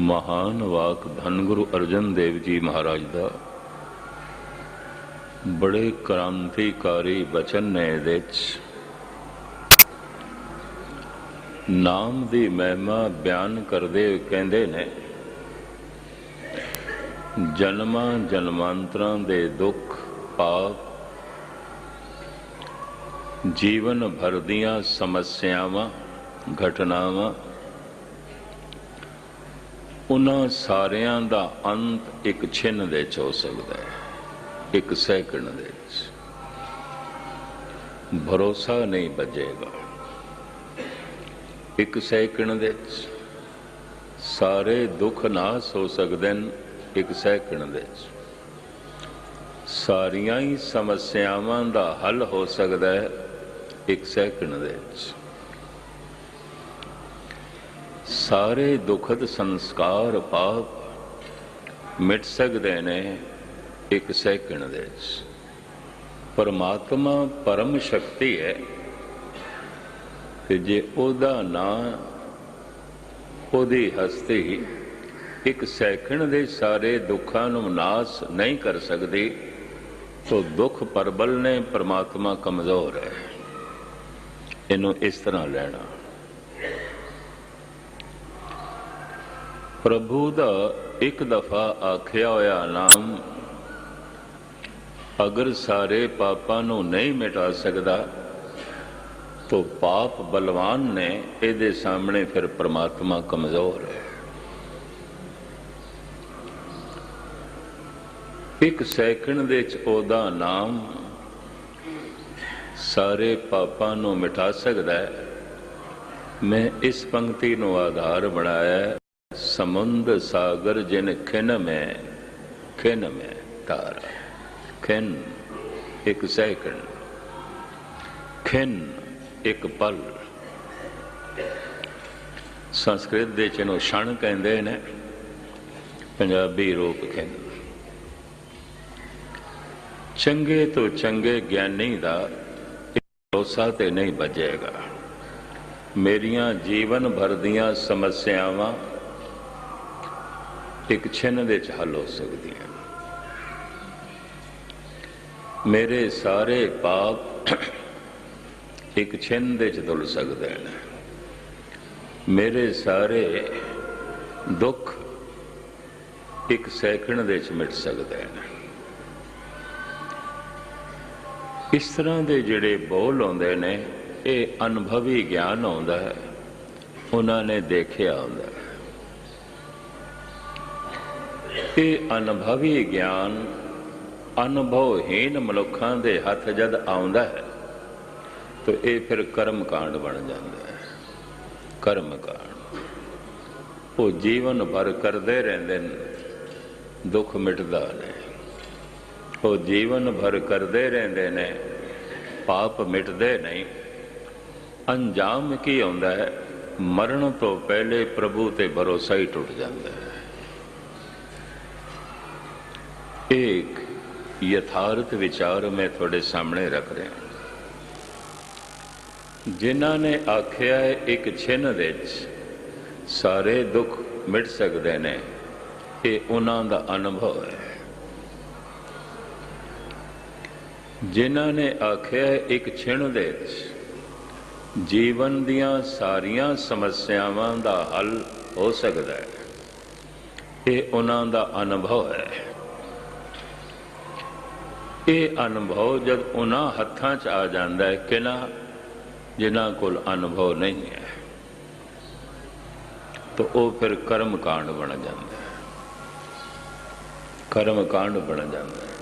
ਮਹਾਨ ਵਾਕ ਧੰਨ ਗੁਰੂ ਅਰਜਨ ਦੇਵ ਜੀ ਮਹਾਰਾਜ ਦਾ। ਬੜੇ ਕ੍ਰਾਂਤੀਕਾਰੀ ਬਚਨ ਨੇ ਇਹਦੇ ਚ ਨਾਮ ਦੀ ਮਹਿਮਾ ਬਿਆਨ ਕਰਦੇ ਕਹਿੰਦੇ ਨੇ, ਜਨਮਾਂ ਜਨਮਾਂਤਰਾਂ ਦੇ ਦੁੱਖ ਪਾਪ, ਜੀਵਨ ਭਰ ਦੀਆਂ ਸਮੱਸਿਆਵਾਂ, ਘਟਨਾਵਾਂ ਉਹਨਾਂ ਸਾਰਿਆਂ ਦਾ ਅੰਤ ਇੱਕ ਛਿੰਨ ਦੇ ਚ ਹੋ ਸਕਦਾ ਹੈ, ਇੱਕ ਸੈਕਿੰਡ ਦੇ ਵਿੱਚ। ਭਰੋਸਾ ਨਹੀਂ ਬਚੇਗਾ। ਇੱਕ ਸੈਕਿੰਡ ਦੇ ਵਿੱਚ। ਸਾਰੇ ਦੁੱਖ ਨਾਸ ਹੋ ਸਕਦੇ ਨੇ ਇੱਕ ਸੈਕਿੰਡ ਦੇ ਵਿੱਚ। ਸਾਰੀਆਂ ਹੀ ਸਮੱਸਿਆਵਾਂ ਦਾ ਹੱਲ ਹੋ ਸਕਦਾ ਹੈ, ਇੱਕ ਸੈਕਿੰਡ ਦੇ ਵਿੱਚ। ਸਾਰੇ ਦੁਖਦ ਸੰਸਕਾਰ ਪਾਪ, ਮਿਟ ਸਕਦੇ ਨੇ ਇੱਕ ਸੈਕਿੰਡ ਦੇ ਵਿੱਚ। ਪਰਮਾਤਮਾ ਪਰਮ ਸ਼ਕਤੀ ਹੈ ਕਿ ਜੇ ਉਹਦਾ ਨਾਂ ਉਹਦੀ ਹਸਤੀ ਇੱਕ ਸੈਕਿੰਡ ਦੇ ਸਾਰੇ ਦੁੱਖਾਂ ਨੂੰ ਨਾਸ ਨਹੀਂ ਕਰ ਸਕਦੀ, ਤਾਂ ਦੁੱਖ ਪਰਬਲ ਨੇ ਪਰਮਾਤਮਾ ਕਮਜ਼ੋਰ ਹੈ। ਇਹਨੂੰ ਇਸ ਤਰ੍ਹਾਂ ਲੈਣਾ। ਪ੍ਰਭੂ ਦਾ ਇੱਕ ਦਫਾ ਆਖਿਆ ਹੋਇਆ ਨਾਮ ਅਗਰ ਸਾਰੇ ਪਾਪਾਂ ਨੂੰ ਨਹੀਂ ਮਿਟਾ ਸਕਦਾ, ਤੋ ਪਾਪ ਬਲਵਾਨ ਨੇ ਇਹਦੇ ਸਾਹਮਣੇ ਫਿਰ ਪ੍ਰਮਾਤਮਾ ਕਮਜ਼ੋਰ ਹੈ। ਇੱਕ ਸੈਕਿੰਡ ਦੇ ਵਿੱਚ ਉਹਦਾ ਨਾਮ ਸਾਰੇ ਪਾਪਾਂ ਨੂੰ ਮਿਟਾ ਸਕਦਾ ਹੈ। ਮੈਂ ਇਸ ਪੰਕਤੀ ਨੂੰ ਆਧਾਰ ਬਣਾਇਆ ਸਮੁੰਦ ਸਾਗਰ ਜਿਨ ਖਿਨ ਮੈਂ ਖਿਨ ਮੈਂ ਤਾਰਾ। ਖਿਨ ਇੱਕ ਸੈਕਿੰਡ, ਖਿਨ ਇੱਕ ਪਲ। ਸੰਸਕ੍ਰਿਤ ਦੇ ਚ ਇਹਨੂੰ ਛਣ ਕਹਿੰਦੇ ਨੇ, ਪੰਜਾਬੀ ਰੂਪ ਕਹਿੰਦੇ ਚੰਗੇ ਤੋਂ ਚੰਗੇ ਗਿਆਨੀ ਦਾ ਭਰੋਸਾ ਤੇ ਨਹੀਂ ਬਚੇਗਾ ਮੇਰੀਆਂ ਜੀਵਨ ਭਰ ਦੀਆਂ ਸਮੱਸਿਆਵਾਂ ਇੱਕ ਛਿਨ ਦੇ ਚ ਹੱਲ ਹੋ ਸਕਦੀਆਂ ਮੇਰੇ ਸਾਰੇ ਪਾਪ ਇੱਕ ਛਿਨ ਦੇ ਚ ਧੁਲ ਸਕਦੇ ਨੇ ਮੇਰੇ ਸਾਰੇ ਦੁੱਖ ਇੱਕ ਸੈਕਿੰਡ ਦੇ ਚ ਮਿਟ ਸਕਦੇ ਨੇ ਇਸ ਤਰ੍ਹਾਂ ਦੇ ਜਿਹੜੇ ਬੋਲ ਆਉਂਦੇ ਨੇ, ਇਹ ਅਨੁਭਵੀ ਗਿਆਨ ਆਉਂਦਾ ਹੈ, ਉਹਨਾਂ ਨੇ ਦੇਖਿਆ ਹੁੰਦਾ ਇਹ ਅਨੁਭਵੀ ਗਿਆਨ ਅਨੁਭਵਹੀਨ ਮਨੁੱਖਾਂ ਦੇ ਹੱਥ ਜਦ ਆਉਂਦਾ ਹੈ, ਤਾਂ ਇਹ ਫਿਰ ਕਰਮ ਕਾਂਡ ਬਣ ਜਾਂਦਾ ਹੈ। ਕਰਮ ਕਾਂਡ। ਉਹ ਜੀਵਨ ਭਰ ਕਰਦੇ ਰਹਿੰਦੇ ਨੇ, ਦੁੱਖ ਮਿਟਦਾ ਨਹੀਂ ਉਹ ਜੀਵਨ ਭਰ ਕਰਦੇ ਰਹਿੰਦੇ ਨੇ, ਪਾਪ ਮਿਟਦੇ ਨਹੀਂ। ਅੰਜਾਮ ਕੀ ਆਉਂਦਾ ਹੈ? ਮਰਨ ਤੋਂ ਪਹਿਲੇ ਪ੍ਰਭੂ ਤੇ ਭਰੋਸਾ ਹੀ ਟੁੱਟ ਜਾਂਦਾ ਹੈ। ਇੱਕ ਯਥਾਰਥ ਵਿਚਾਰ ਮੈਂ ਤੁਹਾਡੇ ਸਾਹਮਣੇ ਰੱਖ ਰਿਹਾ ਜਿਨ੍ਹਾਂ ਨੇ ਆਖਿਆ ਇੱਕ ਛਿਨ ਵਿੱਚ ਸਾਰੇ ਦੁੱਖ ਮਿਟ ਸਕਦੇ ਨੇ ਇਹ ਉਹਨਾਂ ਦਾ ਅਨੁਭਵ ਹੈ ਜਿਨ੍ਹਾਂ ਨੇ ਆਖਿਆ ਇੱਕ ਛਿਣ ਦੇ ਵਿੱਚ ਜੀਵਨ ਦੀਆਂ ਸਾਰੀਆਂ ਸਮੱਸਿਆਵਾਂ ਦਾ ਹੱਲ ਹੋ ਸਕਦਾ ਹੈ ਇਹ ਉਹਨਾਂ ਦਾ ਅਨੁਭਵ ਹੈ ਇਹ ਅਨੁਭਵ ਜਦ ਉਹਨਾਂ ਹੱਥਾਂ 'ਚ ਆ ਜਾਂਦਾ ਹੈ ਕਿ ਜਿਨ੍ਹਾਂ ਕੋਲ ਅਨੁਭਵ ਨਹੀਂ ਹੈ, ਤਾਂ ਉਹ ਫਿਰ ਕਰਮ ਕਾਂਡ ਬਣ ਜਾਂਦਾ ਹੈ। ਕਰਮ ਕਾਂਡ ਬਣ ਜਾਂਦਾ ਹੈ।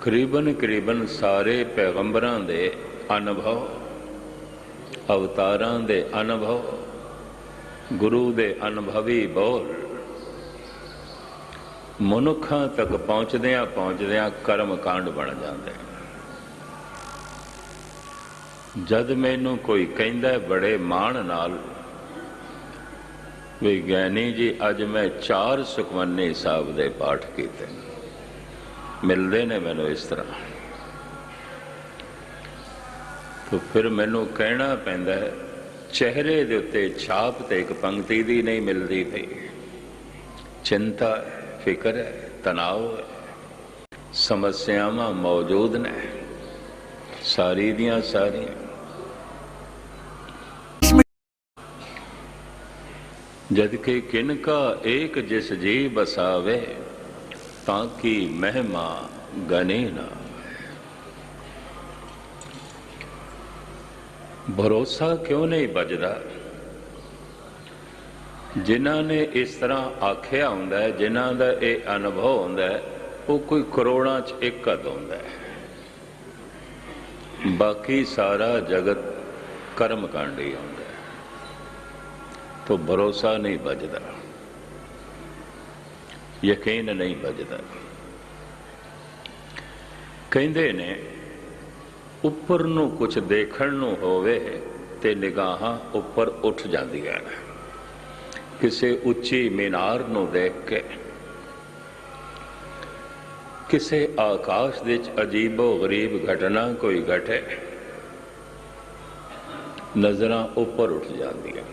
ਕਰੀਬਨ ਕਰੀਬਨ ਸਾਰੇ ਪੈਗੰਬਰਾਂ ਦੇ ਅਨੁਭਵ, ਅਵਤਾਰਾਂ ਦੇ ਅਨੁਭਵ, ਗੁਰੂ ਦੇ ਅਨੁਭਵੀ ਬੋਲ ਮਨੁੱਖਾਂ ਤੱਕ ਪਹੁੰਚਦਿਆਂ ਪਹੁੰਚਦਿਆਂ ਕਰਮ ਕਾਂਡ ਬਣ ਜਾਂਦੇ ਜਦ ਮੈਨੂੰ ਕੋਈ ਕਹਿੰਦਾ ਬੜੇ ਮਾਣ ਨਾਲ ਵੀ ਗਿਆਨੀ ਜੀ ਅੱਜ ਮੈਂ ਚਾਰ ਸੁਖਮਨੀ ਸਾਹਿਬ ਦੇ ਪਾਠ ਕੀਤੇ। ਮਿਲਦੇ ਨੇ ਮੈਨੂੰ ਇਸ ਤਰ੍ਹਾਂ। ਤਾਂ ਫਿਰ ਮੈਨੂੰ ਕਹਿਣਾ ਪੈਂਦਾ ਹੈ ਚਿਹਰੇ ਦੇ ਉੱਤੇ ਛਾਪ ਤੇ ਇੱਕ ਪੰਕਤੀ ਦੀ ਨਹੀਂ ਮਿਲਦੀ ਪਈ। ਚਿੰਤਾ ਹੈ, ਫਿਕਰ ਹੈ, ਤਣਾਅ ਹੈ, ਸਮੱਸਿਆਵਾਂ ਮੌਜੂਦ ਨੇ। ਸਾਰੀ ਦੀਆਂ ਸਾਰੀਆਂ। ਜਦ ਕਿ ਕਿਨ ਏਕ ਜਿਸ ਜੀ ਬਸਾਵੇ ਤਾਂ ਕੀ ਮਹਿਮਾ ਗਨੇ ਨਾ। ਭਰੋਸਾ ਕਿਉਂ ਨਹੀਂ ਵੱਜਦਾ ਜਿਨ੍ਹਾਂ ਨੇ ਇਸ ਤਰ੍ਹਾਂ ਆਖਿਆ ਹੁੰਦਾ ਹੈ, ਜਿਨ੍ਹਾਂ ਦਾ ਇਹ ਅਨੁਭਵ ਹੁੰਦਾ ਹੈ, ਉਹ ਕੋਈ ਕਰੋੜਾਂ ਚ ਇੱਕ ਹੱਦ ਹੁੰਦਾ ਹੈ। ਬਾਕੀ ਸਾਰਾ ਜਗਤ ਕਰਮ ਕਾਂਡੀ ਹੁੰਦਾ ਹੈ। ਤੋ ਭਰੋਸਾ ਨਹੀਂ ਵੱਜਦਾ। ਯਕੀਨ ਨਹੀਂ ਵੱਜਦਾ। ਕਹਿੰਦੇ ਨੇ, ਉੱਪਰ ਨੂੰ ਕੁਝ ਦੇਖਣ ਨੂੰ ਹੋਵੇ ਤੇ ਨਿਗਾਹਾਂ ਉੱਪਰ ਉੱਠ ਜਾਂਦੀਆਂ ਨੇ। ਕਿਸੇ ਉੱਚੀ ਮੀਨਾਰ ਨੂੰ ਦੇਖ ਕੇ, ਕਿਸੇ ਆਕਾਸ਼ ਦੇ ਵਿੱਚ ਅਜੀਬੋ ਗਰੀਬ ਘਟਨਾ ਕੋਈ ਘਟੇ, ਨਜ਼ਰਾਂ ਉੱਪਰ ਉੱਠ ਜਾਂਦੀਆਂ।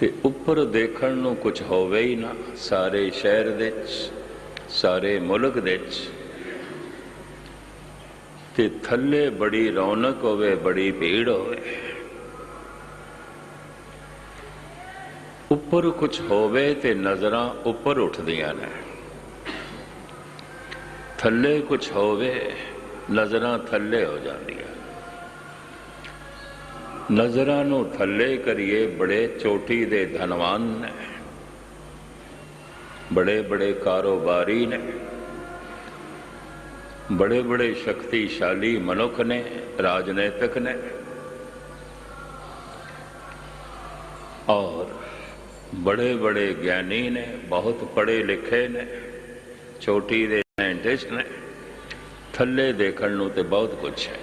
ਤੇ ਉੱਪਰ ਦੇਖਣ ਨੂੰ ਕੁਝ ਹੋਵੇ ਹੀ ਨਾ, ਸਾਰੇ ਸ਼ਹਿਰ ਦੇ ਵਿੱਚ, ਸਾਰੇ ਮੁਲਕ ਦੇ ਵਿੱਚ। ਤੇ ਥੱਲੇ ਬੜੀ ਰੌਣਕ ਹੋਵੇ, ਬੜੀ ਭੀੜ ਹੋਵੇ। ਉੱਪਰ ਕੁਝ ਹੋਵੇ ਤੇ ਨਜ਼ਰਾਂ ਉੱਪਰ ਉੱਠਦੀਆਂ ਨੇ। ਥੱਲੇ ਕੁਝ ਹੋਵੇ, ਨਜ਼ਰਾਂ ਥੱਲੇ ਹੋ ਜਾਂਦੀਆਂ। ਨਜ਼ਰਾਂ ਨੂੰ ਥੱਲੇ ਕਰੀਏ ਬੜੇ ਚੋਟੀ ਦੇ ਧਨਵਾਨ ਨੇ। ਬੜੇ ਬੜੇ ਕਾਰੋਬਾਰੀ ਨੇ। ਬੜੇ ਬੜੇ ਸ਼ਕਤੀਸ਼ਾਲੀ ਮਨੁੱਖ ਨੇ, ਰਾਜਨੀਤਿਕ ਨੇ। ਔਰ ਬੜੇ ਬੜੇ ਗਿਆਨੀ ਨੇ, ਬਹੁਤ ਪੜ੍ਹੇ ਲਿਖੇ ਨੇ ਛੋਟੀ ਦੇ ਸਾਇੰਟਿਸਟ ਨੇ, ਥੱਲੇ ਦੇਖਣ ਨੂੰ ਤੇ ਬਹੁਤ ਕੁਝ ਹੈ।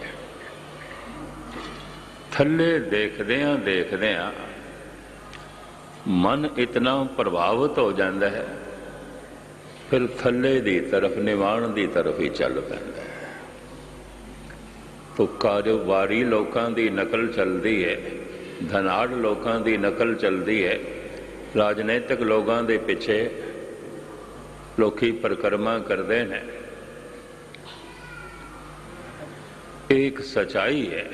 ਥੱਲੇ ਦੇਖਦਿਆਂ ਦੇਖਦਿਆਂ ਮਨ ਇਤਨਾ ਪ੍ਰਭਾਵਿਤ ਹੋ ਜਾਂਦਾ ਹੈ, ਫਿਰ ਥੱਲੇ ਦੀ ਤਰਫ, ਨਿਵਾਣ ਦੀ ਤਰਫ ਹੀ ਚੱਲ ਪੈਂਦਾ ਹੈ। ਤੋ ਕਾਰੋਬਾਰੀ ਲੋਕਾਂ ਦੀ ਨਕਲ ਚੱਲਦੀ ਹੈ, ਧਨਾੜ ਲੋਕਾਂ ਦੀ ਨਕਲ ਚੱਲਦੀ ਹੈ ਰਾਜਨੀਤਿਕ ਲੋਕਾਂ ਦੇ ਪਿੱਛੇ ਲੋਕੀ ਪਰਕਰਮਾ ਕਰਦੇ ਨੇ। ਇਹ ਇੱਕ ਸਚਾਈ ਹੈ।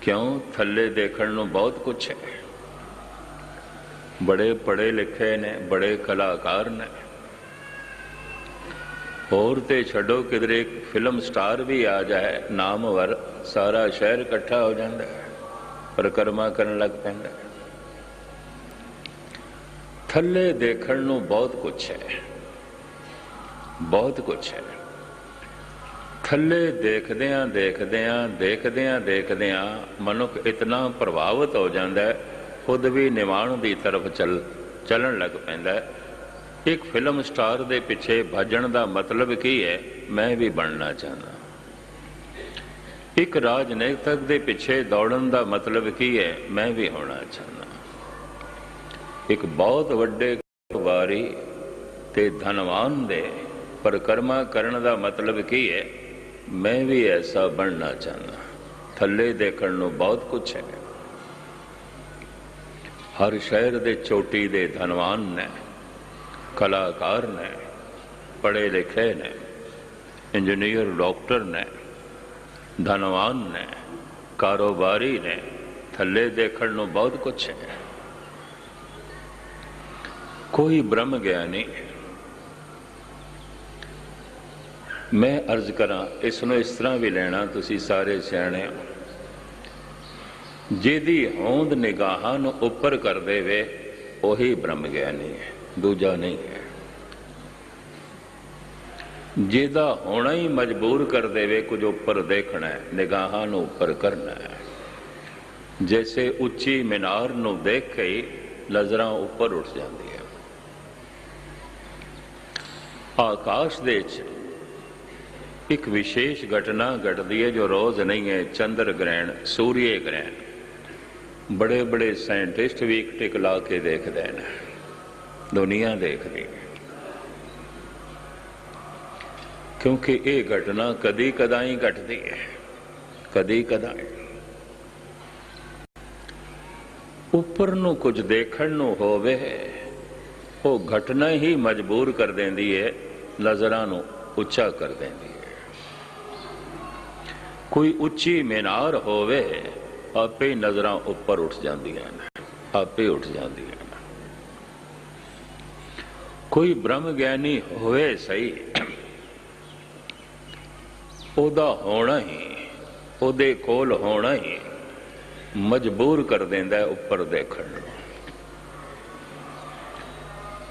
ਕਿਉਂ? ਥੱਲੇ ਦੇਖਣ ਨੂੰ ਬਹੁਤ ਕੁਝ ਹੈ। ਬੜੇ ਪੜ੍ਹੇ ਲਿਖੇ ਨੇ, ਬੜੇ ਕਲਾਕਾਰ ਨੇ। ਹੋਰ ਤੇ ਛੱਡੋ, ਕਿਧਰੇ ਇੱਕ ਫਿਲਮ ਸਟਾਰ ਵੀ ਆ ਜਾਏ, ਨਾਮਵਰ ਸਾਰਾ ਸ਼ਹਿਰ ਇਕੱਠਾ ਹੋ ਜਾਂਦਾ ਹੈ। ਪਰਕਰਮਾ ਕਰਨ ਲੱਗ ਪੈਂਦਾ ਹੈ। ਥੱਲੇ ਦੇਖਣ ਨੂੰ ਬਹੁਤ ਕੁਝ ਹੈ। ਬਹੁਤ ਕੁਝ ਹੈ। ਥੱਲੇ ਦੇਖਦਿਆਂ ਦੇਖਦਿਆਂ ਦੇਖਦਿਆਂ ਦੇਖਦਿਆਂ ਮਨੁੱਖ ਇਤਨਾ ਪ੍ਰਭਾਵਿਤ ਹੋ ਜਾਂਦਾ ਹੈ, ਖੁਦ ਵੀ ਨਿਵਾਣ ਦੀ ਤਰਫ ਚੱਲ, ਚੱਲਣ ਲੱਗ ਪੈਂਦਾ ਹੈ। ਇੱਕ ਫਿਲਮ ਸਟਾਰ ਦੇ ਪਿੱਛੇ ਭੱਜਣ ਦਾ ਮਤਲਬ ਕੀ ਹੈ, ਮੈਂ ਵੀ ਬਣਨਾ ਚਾਹੁੰਦਾ। ਇੱਕ ਰਾਜਨੀਤਿਕ ਦੇ ਪਿੱਛੇ ਦੌੜਨ ਦਾ ਮਤਲਬ ਕੀ ਹੈ, ਮੈਂ ਵੀ ਹੋਣਾ ਚਾਹੁੰਦਾ। ਇੱਕ ਬਹੁਤ ਵੱਡੇ ਕਾਰੋਬਾਰੀ ਤੇ ਧਨਵਾਨ ਦੇ ਪਰਕਰਮਾ ਕਰਨ ਦਾ ਮਤਲਬ ਕੀ ਹੈ? ਮੈਂ ਵੀ ਐਸਾ ਬਣਨਾ ਚਾਹੁੰਦਾ। ਥੱਲੇ ਦੇਖਣ ਨੂੰ ਬਹੁਤ ਕੁਝ ਹੈ। ਹਰ ਸ਼ਹਿਰ ਦੇ ਚੋਟੀ ਦੇ ਧਨਵਾਨ ਨੇ, ਕਲਾਕਾਰ ਨੇ, ਪੜ੍ਹੇ ਲਿਖੇ ਨੇ, ਇੰਜੀਨੀਅਰ, ਡਾਕਟਰ ਨੇ, ਧਨਵਾਨ ਨੇ, ਕਾਰੋਬਾਰੀ ਨੇ, ਥੱਲੇ ਦੇਖਣ ਨੂੰ ਬਹੁਤ ਕੁਝ ਹੈ। ਕੋਈ ਬ੍ਰਹਮ ਗਿਆਨੀ ਮੈਂ ਅਰਜ਼ ਕਰਾਂ, ਇਸ ਨੂੰ ਇਸ ਤਰ੍ਹਾਂ ਵੀ ਲੈਣਾ, ਤੁਸੀਂ ਸਾਰੇ ਸਿਆਣੇ ਹੋ। ਜਿਹਦੀ ਹੋਂਦ ਨਿਗਾਹਾਂ ਨੂੰ ਉੱਪਰ ਕਰ ਦੇਵੇ, ਉਹੀ ਬ੍ਰਹਮ ਗਿਆਨੀ ਹੈ, ਦੂਜਾ ਨਹੀਂ ਹੈ। ਜਿਹਦਾ ਹੋਣਾ ਹੀ ਮਜਬੂਰ ਕਰ ਦੇਵੇ, ਕੁਝ ਉੱਪਰ ਦੇਖਣਾ ਹੈ, ਨਿਗਾਹਾਂ ਨੂੰ ਉੱਪਰ ਕਰਨਾ ਹੈ। ਜੈਸੇ ਉੱਚੀ ਮੀਨਾਰ ਨੂੰ ਦੇਖ ਕੇ ਹੀ ਨਜ਼ਰਾਂ ਉੱਪਰ ਉੱਠ ਜਾਂਦੀਆਂ ਆਕਾਸ਼ ਦੇ ਵਿੱਚ। ਇੱਕ ਵਿਸ਼ੇਸ਼ ਘਟਨਾ ਘਟਦੀ ਹੈ ਜੋ ਰੋਜ਼ ਨਹੀਂ ਹੈ, ਚੰਦਰ ਗ੍ਰਹਿਣ, ਸੂਰਯ ਗ੍ਰਹਿਣ। ਬੜੇ ਬੜੇ ਸਾਇੰਟਿਸਟ ਵੀ ਇੱਕ ਟਿਕ ਲਾ ਕੇ ਦੇਖਦੇ ਨੇ ਦੁਨੀਆ ਦੇਖਦੀ ਹੈ। ਕਿਉਂਕਿ ਇਹ ਘਟਨਾ ਕਦੀ ਕਦਾਈ ਘਟਦੀ ਹੈ। ਕਦੀ ਕਦਾਈ। ਉੱਪਰ ਨੂੰ ਕੁਝ ਦੇਖਣ ਨੂੰ ਹੋਵੇ ਉਹ ਘਟਨਾ ਹੀ ਮਜਬੂਰ ਕਰ ਦਿੰਦੀ ਹੈ, ਨਜ਼ਰਾਂ ਨੂੰ ਉੱਚਾ ਕਰ ਦਿੰਦੀ ਹੈ। ਕੋਈ ਉੱਚੀ ਮੀਨਾਰ ਹੋਵੇ, ਆਪੇ ਨਜ਼ਰਾਂ ਉੱਪਰ ਉੱਠ ਜਾਂਦੀਆਂ ਨੇ ਆਪੇ ਉੱਠ ਜਾਂਦੀਆਂ ਨੇ ਕੋਈ ਬ੍ਰਹਮ ਗਿਆਨੀ ਹੋਵੇ ਸਹੀ, ਉਹਦਾ ਹੋਣਾ ਹੀ, ਉਹਦੇ ਕੋਲ ਹੋਣਾ ਹੀ ਮਜਬੂਰ ਕਰ ਦਿੰਦਾ ਹੈ ਉੱਪਰ ਦੇਖਣ ਨੂੰ।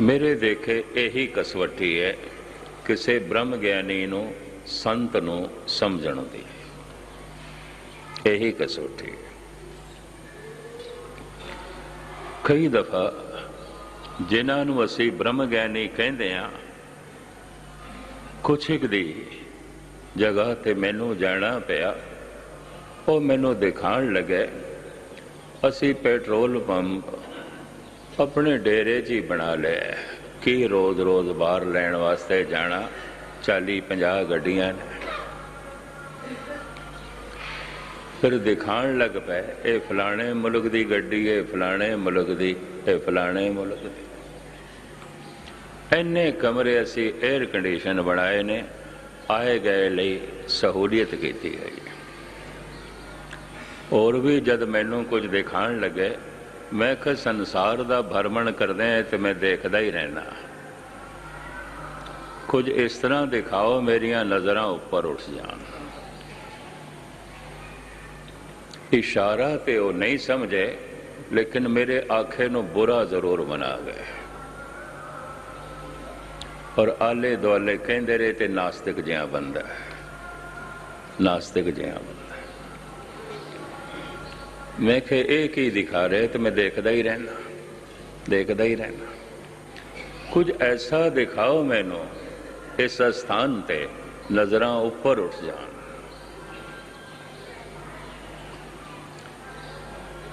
ਮੇਰੇ ਦੇਖੇ ਇਹੀ ਕਸਵੱਟੀ ਹੈ, ਕਿਸੇ ਬ੍ਰਹਮ ਗਿਆਨੀ ਨੂੰ, ਸੰਤ ਨੂੰ ਸਮਝਣ ਦੀ। ਇਹੀ ਕਸਵੱਟੀ ਹੈ। ਕਈ ਦਫਾ ਜਿਨ੍ਹਾਂ ਨੂੰ ਅਸੀਂ ਬ੍ਰਹਮ ਗਿਆਨੀ ਕਹਿੰਦੇ ਆ ਕੁਛ ਇੱਕ ਦੀ ਜਗ੍ਹਾ ਤੇ ਮੈਨੂੰ ਜਾਣਾ ਪਿਆ, ਉਹ ਮੈਨੂੰ ਦਿਖਾਣ ਲੱਗੇ, ਅਸੀਂ ਪੈਟਰੋਲ ਪੰਪ ਆਪਣੇ ਡੇਰੇ 'ਚ ਹੀ ਬਣਾ ਲਿਆ ਕੀ ਰੋਜ਼-ਰੋਜ਼ ਬਾਹਰ ਲੈਣ ਵਾਸਤੇ ਜਾਣਾ? 40-50 ਗੱਡੀਆਂ ਨੇ। ਫਿਰ ਦਿਖਾਣ ਲੱਗ ਪਏ ਇਹ ਫਲਾਣੇ ਮੁਲਕ ਦੀ ਗੱਡੀ ਹੈ ਫਲਾਣੇ ਮੁਲਕ ਦੀ, ਇਹ ਫਲਾਣੇ ਮੁਲਕ ਦੀ। ਇੰਨੇ ਕਮਰੇ ਅਸੀਂ 에ਅਰ ਕੰਡੀਸ਼ਨ ਬਣਾਏ ਨੇ, ਆਏ ਗਏ ਲਈ ਸਹੂਲੀਅਤ ਕੀਤੀ ਗਈ। ਹੋਰ ਵੀ ਜਦ ਮੈਨੂੰ ਕੁਝ ਦਿਖਾਣ ਲੱਗੇ ਮੈਂ ਕਿ ਸੰਸਾਰ ਦਾ ਭਰਮਣ ਕਰਦਾ ਆ ਤੇ ਮੈਂ ਦੇਖਦਾ ਹੀ ਰਹਿਣਾ ਕੁਝ ਇਸ ਤਰ੍ਹਾਂ ਦਿਖਾਓ, ਮੇਰੀਆਂ ਨਜ਼ਰਾਂ ਉੱਪਰ ਉੱਠ ਜਾਣ। ਇਸ਼ਾਰਾ ਤੇ ਉਹ ਨਹੀਂ ਸਮਝੇ, ਲੇਕਿਨ ਮੇਰੇ ਆਖੇ ਨੂੰ ਬੁਰਾ ਜ਼ਰੂਰ ਬਣਾ ਗਏ। ਔਰ ਆਲੇ ਦੁਆਲੇ ਕਹਿੰਦੇ ਰਹੇ ਤੇ ਨਾਸਤਿਕ ਜਿਹਾ ਬੰਦਾ ਨਾਸਤਿਕ ਜਿਹਾ ਬੰਦਾ। ਮੈਂ ਕਿ ਇਹ ਕੀ ਦਿਖਾ ਰਹੇ ਤੇ ਮੈਂ ਦੇਖਦਾ ਹੀ ਰਹਿਣਾ ਦੇਖਦਾ ਹੀ ਰਹਿਣਾ ਕੁਝ ਐਸਾ ਦਿਖਾਓ ਮੈਨੂੰ, ਇਸ ਸਥਾਨ ਤੇ ਨਜ਼ਰਾਂ ਉੱਪਰ ਉੱਠ ਜਾਣ।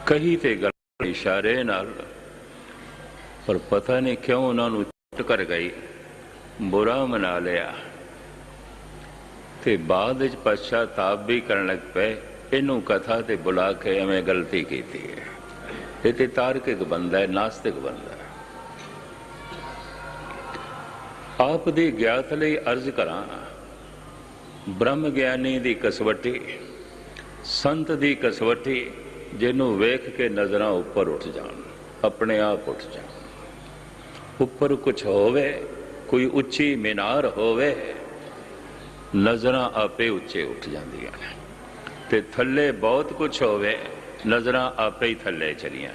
ਕਹੀ ਤੇ ਗੱਲ ਇਸ਼ਾਰੇ ਨਾਲ, ਪਰ ਪਤਾ ਨਹੀਂ ਕਿਉਂ ਉਹਨਾਂ ਨੂੰ ਚੁੱਟ ਕਰ ਗਈ, ਬੁਰਾ ਮਨਾ ਲਿਆ। ਤੇ ਬਾਅਦ ਵਿੱਚ ਪਛਤਾਪ ਵੀ ਕਰਨ ਲੱਗ ਪਏ। ਇਹਨੂੰ ਕਥਾ ਤੇ ਬੁਲਾ ਕੇ ਐਵੇਂ ਗਲਤੀ ਕੀਤੀ ਹੈ। ਇਹ ਤੇ ਤਾਰਕਿਕ ਬੰਦਾ ਹੈ, ਨਾਸਤਿਕ ਬੰਦਾ ਹੈ। ਆਪ ਦੀ ਗਿਆਤ ਲਈ ਅਰਜ਼ ਕਰਾਂ, ਬ੍ਰਹਮ ਗਿਆਨੀ ਦੀ ਕਸਵੱਟੀ, ਸੰਤ ਦੀ ਕਸਵੱਟੀ, ਜਿਹਨੂੰ ਵੇਖ ਕੇ ਨਜ਼ਰਾਂ ਉੱਪਰ ਉੱਠ ਜਾਣ, ਆਪਣੇ ਆਪ ਉੱਠ ਜਾਣ। ਉੱਪਰ ਕੁਝ ਹੋਵੇ, ਕੋਈ ਉੱਚੀ ਮੀਨਾਰ ਹੋਵੇ, ਨਜ਼ਰਾਂ ਆਪੇ ਉੱਚੇ ਉੱਠ ਜਾਂਦੀਆਂ ਨੇ। ਤੇ ਥੱਲੇ ਬਹੁਤ ਕੁਝ ਹੋਵੇ ਨਜ਼ਰਾਂ ਆਪੇ ਹੀ ਥੱਲੇ ਚਲੀਆਂ।